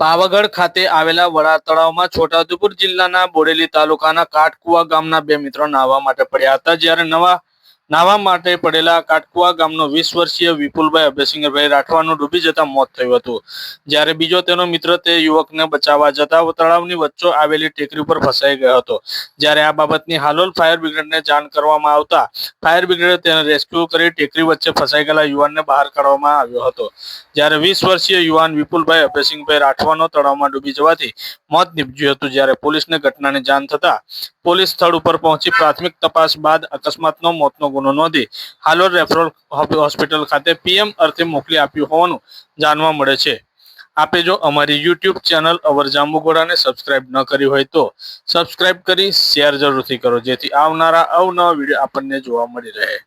પાવાગઢ ખાતે આવેલા વડા તળાવમાં છોટાઉદેપુર જિલ્લાના બોડેલી તાલુકાના કાટકુવા ગામના બે મિત્રો નાહવા માટે પડ્યા હતા, જ્યારે નવા નાહવા માટે પડેલા કાટકુવા ગામનો વીસ વર્ષીય વિપુલભાઈ અભયસિંહભાઈ રાઠવાનું ડૂબી જતા મોત થયું હતું. જ્યારે બીજો તેનો મિત્ર તે યુવકને બચાવવા જતા તળાવની વચ્ચે આવેલી ટેકરી ઉપર ફસાઈ ગયો હતો. જ્યારે આ બાબતની હાલોલ ફાયર બ્રિગેડને જાણ કરવામાં આવતા ફાયર બ્રિગેડે તેને રેસ્ક્યુ કરી ટેકરી વચ્ચે ફસાઈ ગયેલા યુવાનને બહાર કાઢવામાં આવ્યો હતો. જ્યારે વીસ વર્ષીય યુવાન વિપુલભાઈ અભયસિંહભાઈ રાઠવાનો તળાવમાં ડૂબી જવાથી મોત નીપજ્યું હતું. જ્યારે પોલીસને ઘટનાની જાણ થતા પોલીસ સ્થળ ઉપર પહોંચી પ્રાથમિક તપાસ બાદ અકસ્માતનો મોતનો ગુનો નોંધી હાલોર રેફરલ હોસ્પિટલ ખાતે પીએમ અર્થે મોકલી આપ્યું હોવાનું જાણવા મળે છે. આપે જો અમારી યુટ્યુબ ચેનલ અવર જાંબુગોડાને સબસ્ક્રાઇબ ન કરી હોય તો સબસ્ક્રાઇબ કરી શેર જરૂરથી કરો, જેથી આવનારા અવનવા વીડિયો આપણને જોવા મળી રહે.